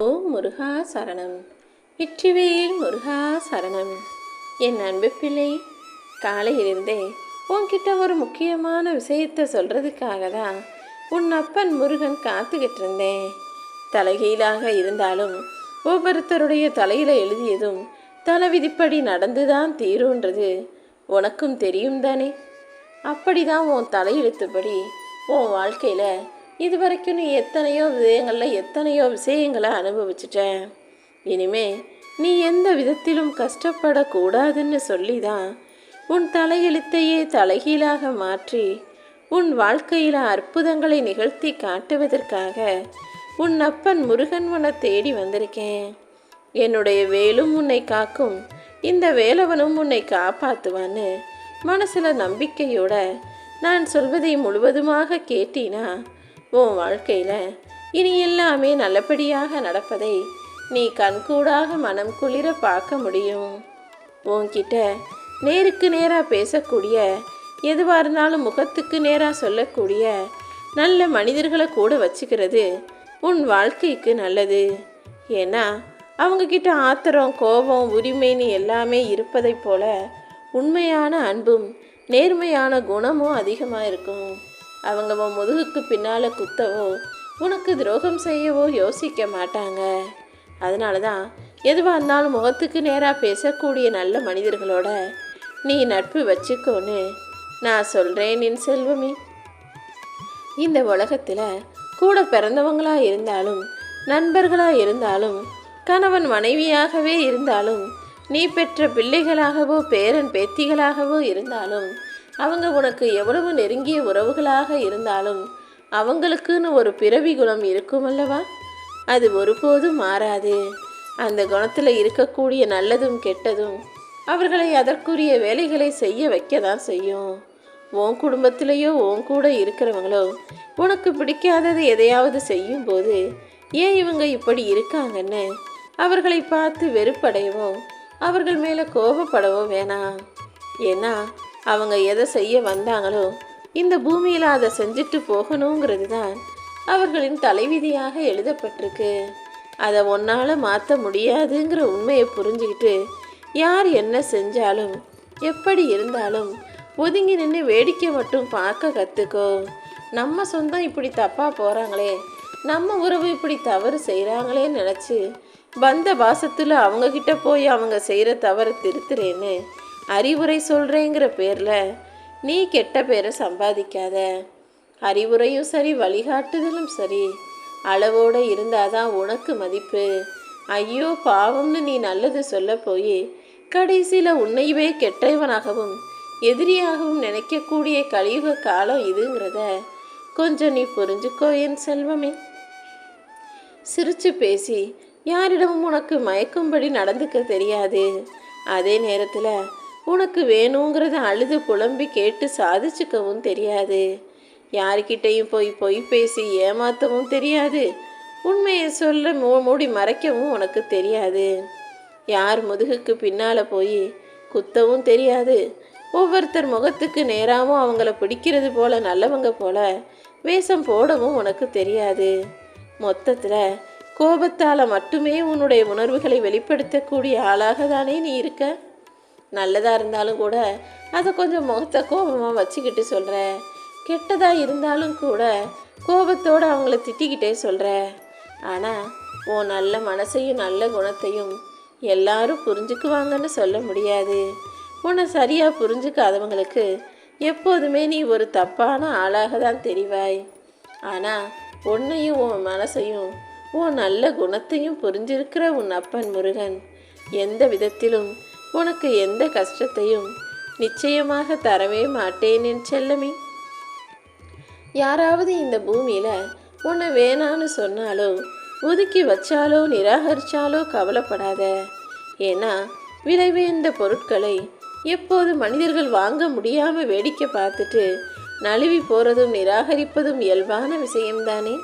ஓம் முருகா சரணம். வெற்றிவேல் முருகா சரணம். என் அன்பு பிள்ளை காலையிலிருந்தே உன்கிட்ட ஒரு முக்கியமான விஷயத்தை சொல்கிறதுக்காக தான் உன் அப்பன் முருகன் காத்துக்கிட்டு இருந்தேன் தலைகீழாக இருந்தாலும் ஒவ்வொருத்தருடைய தலையில் எழுதியதும் தலைவிதிப்படி நடந்துதான் தீருன்றது உனக்கும் தெரியும் தானே அப்படிதான் உன் தலையெழுத்துப்படி உன் வாழ்க்கையில் இது வரைக்கும் நீ எத்தனையோ விஷயங்களில் எத்தனையோ விஷயங்களை அனுபவிச்சிட்ட இனிமே நீ எந்த விதத்திலும் கஷ்டப்படக்கூடாதுன்னு சொல்லி தான் உன் தலையெழுத்தையே தலைகீழாக மாற்றி உன் வாழ்க்கையில் அற்புதங்களை நிகழ்த்தி காட்டுவதற்காக உன் அப்பன் முருகன் உன்னை தேடி வந்திருக்கேன். என்னுடைய வேலும் உன்னை காக்கும் இந்த வேலவனும் உன்னை காப்பாற்றுவான்னு மனசில் நம்பிக்கையோட நான் சொல்வதை முழுவதுமாக கேட்டினா உன் வாழ்க்கையில் இனி எல்லாமே நல்லபடியாக நடப்பதை நீ கண்கூடாக மனம் குளிர பார்க்க முடியும். உன்கிட்ட நேருக்கு நேராக பேசக்கூடிய எதுவாக இருந்தாலும் முகத்துக்கு நேராக சொல்லக்கூடிய நல்ல மனிதர்களை கூட வச்சுக்கிறது உன் வாழ்க்கைக்கு நல்லது. ஏன்னா அவங்கக்கிட்ட ஆத்திரம் கோபம் உரிமைன்னு எல்லாமே இருப்பதைப் போல உண்மையான அன்பும் நேர்மையான குணமும் அதிகமாக இருக்கும். அவங்க உன் முதுகுக்கு பின்னால் குத்தவோ உனக்கு துரோகம் செய்யவோ யோசிக்க மாட்டாங்க. அதனால தான் எதுவாக இருந்தாலும் முகத்துக்கு நேராக பேசக்கூடிய நல்ல மனிதர்களோட நீ நட்பு வச்சுக்கோன்னு நான் சொல்கிறேன் என் செல்வமே. இந்த உலகத்தில் கூட பிறந்தவங்களாக இருந்தாலும் நண்பர்களாக இருந்தாலும் கணவன் மனைவியாகவே இருந்தாலும் நீ பெற்ற பிள்ளைகளாகவோ பேரன் பேத்திகளாகவோ இருந்தாலும் அவங்க உனக்கு எவ்வளவு நெருங்கிய உறவுகளாக இருந்தாலும் அவங்களுக்குன்னு ஒரு பிறவி குணம் இருக்கும் அல்லவா அது ஒருபோதும் மாறாது. அந்த குணத்தில் இருக்கக்கூடிய நல்லதும் கெட்டதும் அவர்களை அதற்குரிய வேலைகளை செய்ய வைக்க தான் செய்யும். உன் குடும்பத்திலேயோ உன் கூட இருக்கிறவங்களோ உனக்கு பிடிக்காதது எதையாவது செய்யும்போது ஏன் இவங்க இப்படி இருக்காங்கன்னு அவர்களை பார்த்து வெறுப்படையவும் அவர்கள் மேலே கோபப்படவோ வேணாம். ஏன்னா அவங்க எதை செய்ய வந்தாங்களோ இந்த பூமியில் அதை செஞ்சுட்டு போகணுங்கிறது தான் அவர்களின் தலைவிதியாக எழுதப்பட்டிருக்கு. அதை ஒன்னால் மாற்ற முடியாதுங்கிற உண்மையை புரிஞ்சுக்கிட்டு யார் என்ன செஞ்சாலும் எப்படி இருந்தாலும் ஒதுங்கி நின்று வேடிக்கை மட்டும் பார்க்க கற்றுக்கோ நம்ம சொந்தம் இப்படி தப்பாக போகிறாங்களே நம்ம உறவு இப்படி தவறு செய்கிறாங்களேன்னு நினச்சி வந்த பாசத்தில் அவங்கக்கிட்ட போய் அவங்க செய்கிற தவறை திருத்துறேன்னு அறிவுரை சொல்கிறேங்கிற பேரில் நீ கெட்ட பேரை சம்பாதிக்காத. அறிவுரையும் சரி வழிகாட்டுதலும் சரி. அளவோடு இருந்தாதான் உனக்கு மதிப்பு. ஐயோ பாவம்னு நீ நல்லது சொல்ல போய் கடைசியில் உன்னையவே கெட்டவனாகவும் எதிரியாகவும் நினைக்கக்கூடிய கலியுக காலம் இதுங்கிறத கொஞ்சம் நீ புரிஞ்சுக்கோ என் செல்வமே. சிரித்து பேசி யாரிடமும் உனக்கு மயக்கும்படி நடந்துக்க தெரியாது. அதே நேரத்தில் உனக்கு வேணுங்கிறத அழுது புலம்பி கேட்டு சாதிச்சுக்கவும் தெரியாது. யார்கிட்டையும் போய் பொய் பேசி ஏமாற்றவும் தெரியாது. உண்மையை சொல்ல மூ மூடி மறைக்கவும் உனக்கு தெரியாது. யார் முதுகுக்கு பின்னால் போய் குத்தவும் தெரியாது. ஒவ்வொருத்தர் முகத்துக்கு நேராகவும் அவங்கள பிடிக்கிறது போல நல்லவங்க போல வேஷம் போடவும் உனக்கு தெரியாது. மொத்தத்தில் கோபத்தால் மட்டுமே உன்னுடைய உணர்வுகளை வெளிப்படுத்தக்கூடிய ஆளாக தானே நீ இருக்க? நல்லதாக இருந்தாலும் கூட அதை கொஞ்சம் முகத்தை கோபமாக வச்சுக்கிட்டு சொல்கிற கெட்டதாக இருந்தாலும் கூட கோபத்தோடு அவங்கள திட்டிக்கிட்டே சொல்கிற ஆனால் உன் நல்ல மனசையும் நல்ல குணத்தையும் எல்லாரும் புரிஞ்சுக்குவாங்கன்னு சொல்ல முடியாது. உன்னை சரியாக புரிஞ்சுக்காதவங்களுக்கு எப்போதுமே நீ ஒரு தப்பான ஆளாக தான் தெரிவாய். ஆனால் உன்னையும் உன் மனசையும் உன் நல்ல குணத்தையும் புரிஞ்சிருக்கிற உன் அப்பன் முருகன் எந்த விதத்திலும் உனக்கு எந்த கஷ்டத்தையும் நிச்சயமாக தரவே மாட்டேன் என் செல்லமே. யாராவது இந்த பூமியில் உன்னை வேணான்னு சொன்னாலோ ஒதுக்கி வச்சாலோ நிராகரிச்சாலோ கவலைப்படாத. ஏன்னா விலை பொருட்களை எப்போது மனிதர்கள் வாங்க முடியாமல் வேடிக்கை பார்த்துட்டு நழுவி போகிறதும் நிராகரிப்பதும் இயல்பான விஷயம்தானே?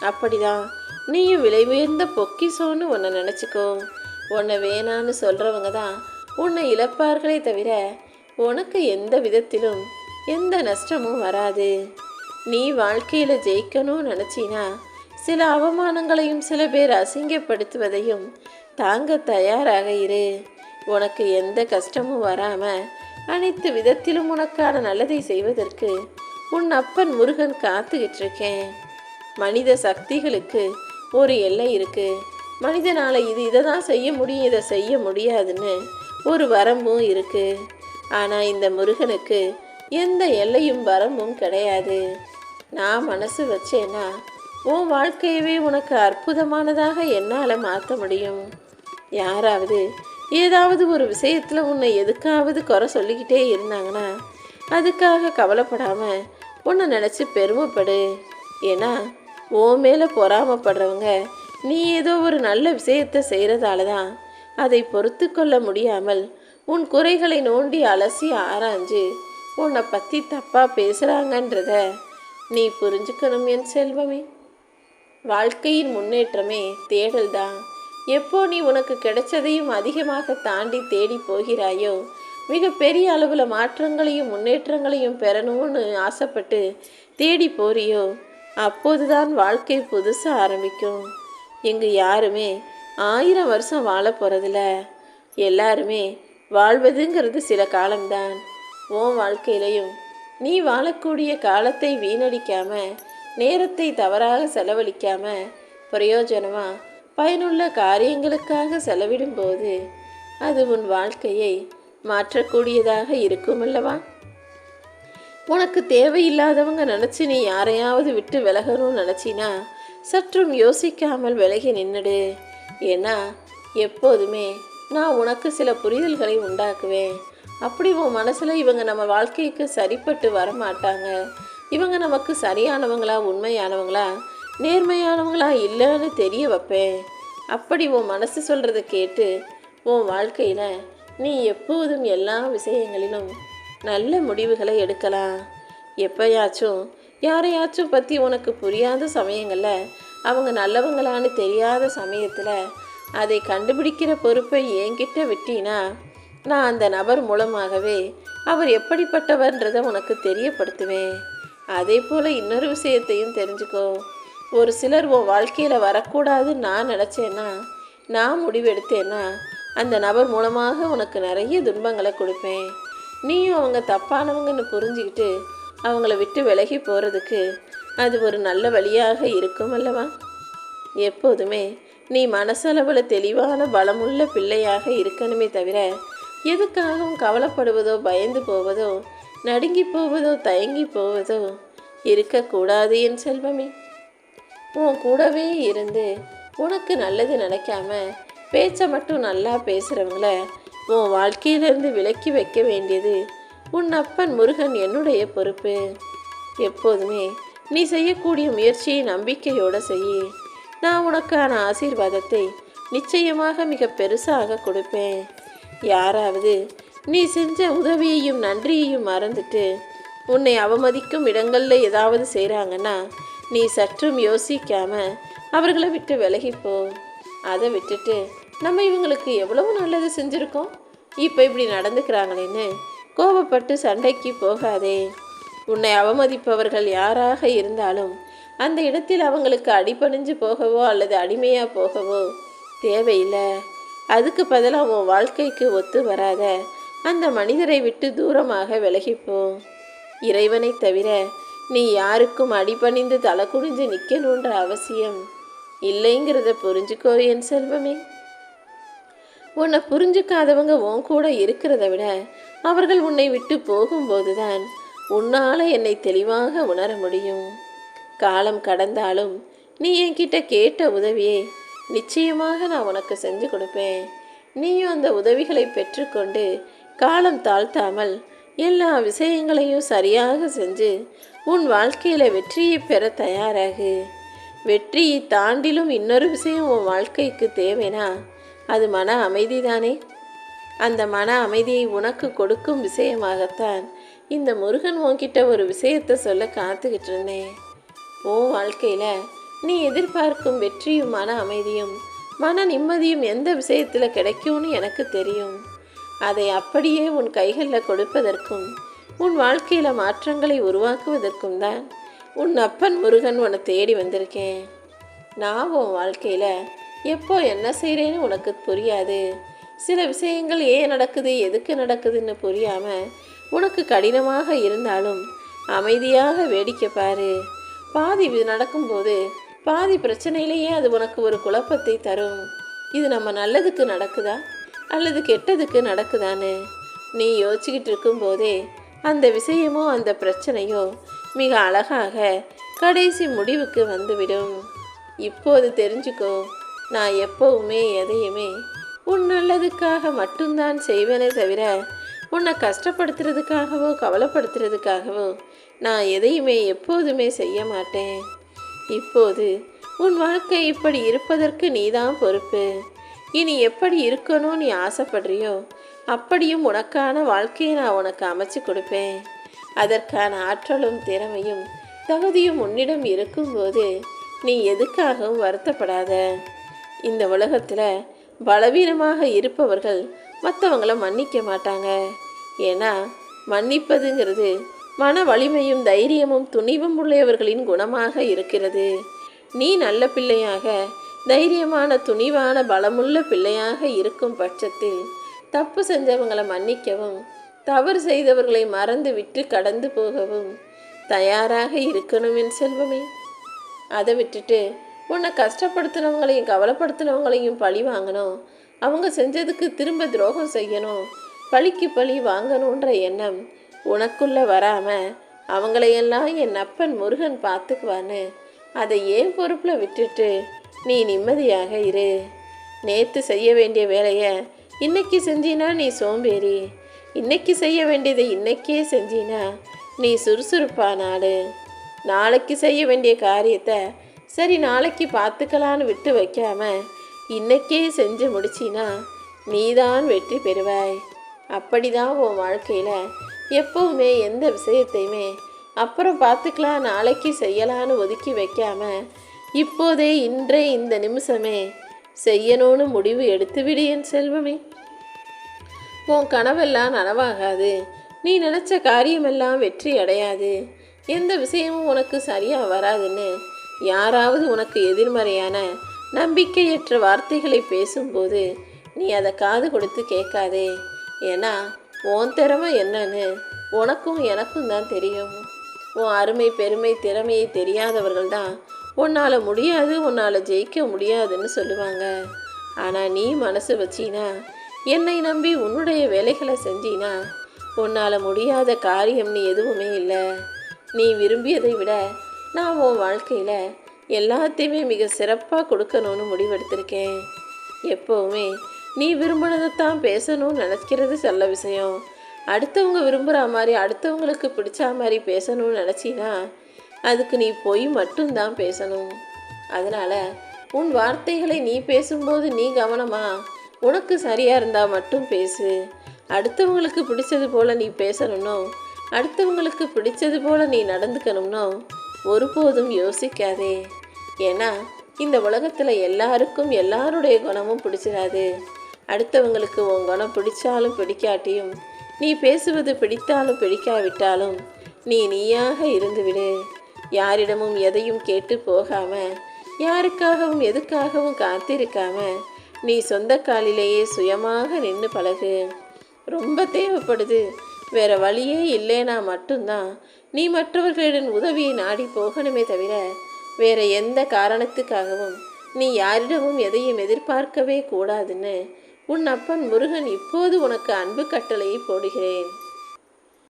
அப்படிதான் நீயும் விலை உயர்ந்த பொக்கிசோன்னு உன்னை நினச்சிக்கோ. உன்னை வேணான்னு சொல்கிறவங்க தான் உன்னை இழப்பார்களே தவிர உனக்கு எந்த விதத்திலும் எந்த நஷ்டமும் வராது. நீ வாழ்க்கையில் ஜெயிக்கணும்னு நினச்சினா சில அவமானங்களையும் சில பேர் அசிங்கப்படுத்துவதையும் தாங்க தயாராக இரு. உனக்கு எந்த கஷ்டமும் வராமல் அனைத்து விதத்திலும் உனக்கான நல்லதை செய்வதற்கு உன் அப்பன் முருகன் காத்துக்கிட்டு இருக்கேன் மனித சக்திகளுக்கு ஒரு எல்லை இருக்குது மனிதனால் இது இதை தான் செய்ய முடியும் இதை செய்ய முடியாதுன்னு ஒரு வரம்பும் இருக்கு. ஆனால் இந்த முருகனுக்கு எந்த எல்லையும் வரமும் கிடையாது. நான் மனசு வச்சேன்னா உன் வாழ்க்கையவே உனக்கு அற்புதமானதாக என்னால் மாற்ற முடியும். யாராவது ஏதாவது ஒரு விஷயத்தில் உன்னை எதுக்காவது குறை சொல்லிக்கிட்டே இருந்தாங்கன்னா அதுக்காக கவலைப்படாமல் உன்னை நினச்சி பெருமைப்படு. ஏன்னா உன் மேலே பொறாமப்படுறவங்க நீ ஏதோ ஒரு நல்ல விஷயத்தை செய்கிறதால தான் அதை பொறுத்து கொள்ள முடியாமல் உன் குறைகளை நோண்டி அலசி ஆராய்ஞ்சு உன்னை பற்றி தப்பாக பேசுகிறாங்கன்றத நீ புரிஞ்சுக்கணும் என் செல்வமே. வாழ்க்கையின் முன்னேற்றமே தேடல் தான் எப்போ நீ உனக்கு கிடைச்சதையும் அதிகமாக தாண்டி தேடி போகிறாயோ மிக பெரிய அளவில் மாற்றங்களையும் முன்னேற்றங்களையும் பெறணும்னு ஆசைப்பட்டு தேடி போறியோ அப்போதுதான் வாழ்க்கை புதுசாக ஆரம்பிக்கும். இங்கு யாருமே ஆயிரம் வருஷம் வாழ போகிறதில்ல எல்லாருமே வாழ்வதுங்கிறது சில காலம்தான். உன் வாழ்க்கையிலையும் நீ வாழக்கூடிய காலத்தை வீணடிக்காம நேரத்தை தவறாக செலவழிக்காம பிரயோஜனமாக பயனுள்ள காரியங்களுக்காக செலவிடும்போது அது உன் வாழ்க்கையை மாற்றக்கூடியதாக இருக்கும் அல்லவா உனக்கு தேவையில்லாதவங்க நினச்சி நீ யாரையாவது விட்டு விலகணும்னு நினச்சினா சற்றும் யோசிக்காமல் விலகி நின்னுடு. ஏன்னா எப்போதுமே நான் உனக்கு சில புரிதல்களை உண்டாக்குவேன். அப்படி உன் மனசில் இவங்க நம்ம வாழ்க்கைக்கு சரிப்பட்டு வரமாட்டாங்க. இவங்க நமக்கு சரியானவங்களா உண்மையானவங்களா நேர்மையானவங்களா இல்லைன்னு தெரிய வைப்பேன். அப்படி உன் மனசு சொல்கிறத கேட்டு உன் வாழ்க்கையில் நீ எப்போதும் எல்லா விஷயங்களிலும் நல்ல முடிவுகளை எடுக்கலாம். எப்பயாச்சும் யாரையாச்சும் பற்றி உனக்கு புரியாத சமயங்களில் அவங்க நல்லவங்களான்னு தெரியாத சமயத்தில் அதை கண்டுபிடிக்கிற பொறுப்பை என்கிட்ட விட்டினா நான் அந்த நபர் மூலமாகவே அவர் எப்படிப்பட்டவர்ன்றதை உனக்கு தெரியப்படுத்துவேன். அதே போல் இன்னொரு விஷயத்தையும் தெரிஞ்சுக்கோ. ஒரு சிலர் உன் வாழ்க்கையில் வரக்கூடாதுன்னு நான் நினச்சேன்னா நான் முடிவெடுத்தேன்னா அந்த நபர் மூலமாக உனக்கு நிறைய துன்பங்களை கொடுப்பேன். நீயும் அவங்க தப்பானவங்கன்னு புரிஞ்சுக்கிட்டு அவங்கள விட்டு விலகி போகிறதுக்கு அது ஒரு நல்ல வழியாக இருக்கும் அல்லவா? எப்போதுமே நீ மனசளவில் தெளிவான பலமுள்ள பிள்ளையாக இருக்கணுமே தவிர எதுக்காகவும் கவலைப்படுவதோ பயந்து போவதோ நடுங்கி போவதோ தயங்கி போவதோ இருக்கக்கூடாது என் செல்வமே. உன் கூடவே இருந்து உனக்கு நல்லது நினைக்காம பேச்சை மட்டும் நல்லா பேசுகிறவங்கள உன் வாழ்க்கையிலிருந்து விலக்கி வைக்க வேண்டியது உன் அப்பன் முருகன் என்னுடைய பொறுப்பு. எப்போதுமே நீ செய்யக்கூடிய முயற்சியை நம்பிக்கையோடு செய் நான் உனக்கான ஆசீர்வாதத்தை நிச்சயமாக மிக பெருசாக கொடுப்பேன். யாராவது நீ செஞ்ச உதவியையும் நன்றியையும் மறந்துட்டு உன்னை அவமதிக்கும் இடங்களில் ஏதாவது செய்கிறாங்கன்னா நீ சற்றும் யோசிக்காம அவர்களை விட்டு விலகிப்போ. அதை விட்டுட்டு நம்ம இவங்களுக்கு எவ்வளவு நல்லது செஞ்சுருக்கோம்? இப்போ இப்படி நடந்துக்கிறாங்களேன்னு கோபப்பட்டு சண்டைக்கு போகாதே. உன்னை அவமதிப்பவர்கள் யாராக இருந்தாலும் அந்த இடத்தில் அவங்களுக்கு அடிபணிஞ்சு போகவோ அல்லது அடிமையாக போகவோ தேவையில்லை. அதுக்கு பதிலாக உன் வாழ்க்கைக்கு ஒத்து வராத அந்த மனிதரை விட்டு தூரமாக விலகிப்போ இறைவனை தவிர நீ யாருக்கும் அடிபணிந்து தலை குனிஞ்சு நிற்கணுன்ற அவசியம் இல்லைங்கிறத புரிஞ்சுக்கோ என் செல்வமே. உன்னை புரிஞ்சுக்காதவங்க உன் கூட இருக்கிறத விட அவர்கள் உன்னை விட்டு போகும்போதுதான் உன்னால் என்னை தெளிவாக உணர முடியும். காலம் கடந்தாலும் நீ என்கிட்ட கேட்ட உதவியை நிச்சயமாக நான் உனக்கு செஞ்சு கொடுப்பேன். நீயும் அந்த உதவிகளை பெற்றுக்கொண்டு காலம் தாழ்த்தாமல் எல்லா விஷயங்களையும் சரியாக செஞ்சு உன் வாழ்க்கையில் வெற்றியை பெற தயாராகு. வெற்றியை தாண்டிலும் இன்னொரு விஷயம் உன் வாழ்க்கைக்கு தேவைனா அது மன அமைதி தானே அந்த மன அமைதியை உனக்கு கொடுக்கும் விஷயமாகத்தான் இந்த முருகன் உன்கிட்ட ஒரு விஷயத்தை சொல்ல காத்துக்கிட்டு இருந்தேன். உன் வாழ்க்கையில் நீ எதிர்பார்க்கும் வெற்றியும் மன அமைதியும் மன நிம்மதியும் எந்த விஷயத்தில் கிடைக்கும்னு எனக்கு தெரியும். அதை அப்படியே உன் கைகளில் கொடுப்பதற்கும் உன் வாழ்க்கையில் மாற்றங்களை உருவாக்குவதற்கும் தான் உன் அப்பன் முருகன் உன்னை தேடி வந்திருக்கேன். நான் உன் வாழ்க்கையில் எப்போ என்ன செய்கிறேன்னு உனக்கு புரியாது. சில விஷயங்கள் ஏன் நடக்குது எதுக்கு நடக்குதுன்னு புரியாமல் உனக்கு கடினமாக இருந்தாலும் அமைதியாக வேடிக்கை பாரு. பாதி இது நடக்கும்போது பாதி பிரச்சனையிலேயே அது உனக்கு ஒரு குழப்பத்தை தரும். இது நம்ம நல்லதுக்கு நடக்குதா? அல்லது கெட்டதுக்கு நடக்குதான்னு நீ யோசிச்சுக்கிட்டு இருக்கும்போதே அந்த விஷயமோ அந்த பிரச்சனையோ மிக அழகாக கடைசி முடிவுக்கு வந்துவிடும். இப்போது தெரிஞ்சுக்கோ நான் எப்பவுமே எதையுமே உன் நல்லதுக்காக மட்டும்தான் செய்வேனே தவிர உன்னை கஷ்டப்படுத்துறதுக்காகவோ கவலைப்படுத்துறதுக்காகவோ நான் எதையுமே எப்போதுமே செய்ய மாட்டேன். இப்போது உன் வாழ்க்கை இப்படி இருப்பதற்கு நீதான் பொறுப்பு. இனி எப்படி இருக்கணும் நீ ஆசைப்படுறியோ அப்படியும் உனக்கான வாழ்க்கையை நான் உனக்கு அமைச்சு கொடுப்பேன். அதற்கான ஆற்றலும் திறமையும் தகுதியும் உன்னிடம் இருக்கும்போது நீ எதுக்காகவும் வருத்தப்படாத. இந்த உலகத்தில் பலவீனமாக இருப்பவர்கள் மற்றவங்கள மன்னிக்க மாட்டாங்க. ஏன்னா மன்னிப்பதுங்கிறது மன வலிமையும் தைரியமும் துணிவும் உள்ளவர்களின் குணமாக இருக்கிறது. நீ நல்ல பிள்ளையாக தைரியமான துணிவான பலமுள்ள பிள்ளையாக இருக்கும் பட்சத்தில் தப்பு செஞ்சவங்களை மன்னிக்கவும் தவறு செய்தவர்களை மறந்து விட்டு கடந்து போகவும் தயாராக இருக்கணும் என் செல்வமே. அதை விட்டுட்டு உன்னை கஷ்டப்படுத்தினவங்களையும் கவலைப்படுத்தினவங்களையும் பழி வாங்கணும். அவங்க செஞ்சதுக்கு திரும்ப துரோகம் செய்யணும். பழிக்கு பழி வாங்கணுன்ற எண்ணம் உனக்குள்ளே வராமல் அவங்களையெல்லாம் என் அப்பன் முருகன் பார்த்துக்குவான்னு அதை ஏன் பொறுப்பில் விட்டுட்டு நீ நிம்மதியாக இரு. நேற்று செய்ய வேண்டிய வேலையை இன்னைக்கு செஞ்சினா நீ சோம்பேறி. இன்னைக்கு செய்ய வேண்டியதை இன்னைக்கே செஞ்சினா நீ சுறுசுறுப்பான ஆளு நாளைக்கு செய்ய வேண்டிய காரியத்தை சரி நாளைக்கு பார்த்துக்கலான்னு விட்டு வைக்காமல் இன்னைக்கே செஞ்சு முடிச்சினா நீதான் வெற்றி பெறுவாய். அப்படிதான் உன் வாழ்க்கையில் எப்பவுமே எந்த விஷயத்தையுமே அப்புறம் பார்த்துக்கலாம் நாளைக்கு செய்யலான்னு ஒதுக்கி வைக்காம இப்போதே இன்றே இந்த நிமிஷமே செய்யணும்னு முடிவு எடுத்து விடு என் செல்வமே. உன் கனவெல்லாம் நனவாகாது. நீ நினச்ச காரியமெல்லாம் வெற்றி அடையாது. எந்த விஷயமும் உனக்கு சரியாக வராதுன்னு யாராவது உனக்கு எதிர்மறையான நம்பிக்கையற்ற வார்த்தைகளை பேசும்போது நீ அதை காது கொடுத்து கேட்காதே. ஏன்னா உன் திறமை என்னன்னு உனக்கும் எனக்கும் தான் தெரியும். உன் அருமை பெருமை திறமையை தெரியாதவர்கள் தான் உன்னால் முடியாது உன்னால் ஜெயிக்க முடியாதுன்னு சொல்லுவாங்க. ஆனால் நீ மனசு வச்சினா என்னை நம்பி உன்னுடைய வேலைகளை செஞ்சினா உன்னால் முடியாத காரியம் நீ எதுவுமே இல்லை. நீ விரும்பியதை விட நான் உன் வாழ்க்கையில் எல்லாத்தையுமே மிக சிறப்பாக கொடுக்கணும்னு முடிவெடுத்திருக்கேன். எப்போவுமே நீ விரும்பினதைத்தான் பேசணும்னு நினைக்கிறது நல்ல விஷயம். அடுத்தவங்க விரும்புகிற மாதிரி அடுத்தவங்களுக்கு பிடிச்ச மாதிரி பேசணும்னு நினச்சினா அதுக்கு நீ பொய் மட்டும்தான் பேசணும். அதனால் உன் வார்த்தைகளை நீ பேசும்போது நீ கவனமா? உனக்கு சரியாக இருந்தால் மட்டும் பேசு. அடுத்தவங்களுக்கு பிடிச்சது போல் நீ பேசணும்னோ அடுத்தவங்களுக்கு பிடிச்சது போல் நீ நடந்துக்கணும்னோ ஒருபோதும் யோசிக்காதே. ஏன்னா இந்த உலகத்தில் எல்லாருக்கும் எல்லாருடைய குணமும் பிடிச்சிடாது அடுத்தவங்களுக்கு உன் குணம் பிடிச்சாலும் பிடிக்காட்டியும் நீ பேசுவது பிடித்தாலும் பிடிக்காவிட்டாலும் நீ நீயாக இருந்துவிடு. யாரிடமும் எதையும் கேட்டு போகாம யாருக்காகவும் எதுக்காகவும் காத்திருக்காம நீ சொந்த காலிலேயே சுயமாக நின்று பழகு. ரொம்ப தேவைப்படுது. வேற வழியே இல்லைனா மட்டும்தான். நீ மற்றவர்களிடம் உதவியை நாடி போகணுமே தவிர வேற எந்த காரணத்துக்காகவும் நீ யாரிடமும் எதையும் எதிர்பார்க்கவே கூடாதுன்னு உன் அப்பன் முருகன் இப்போது உனக்கு அன்பு கட்டளையை போடுகிறேன்.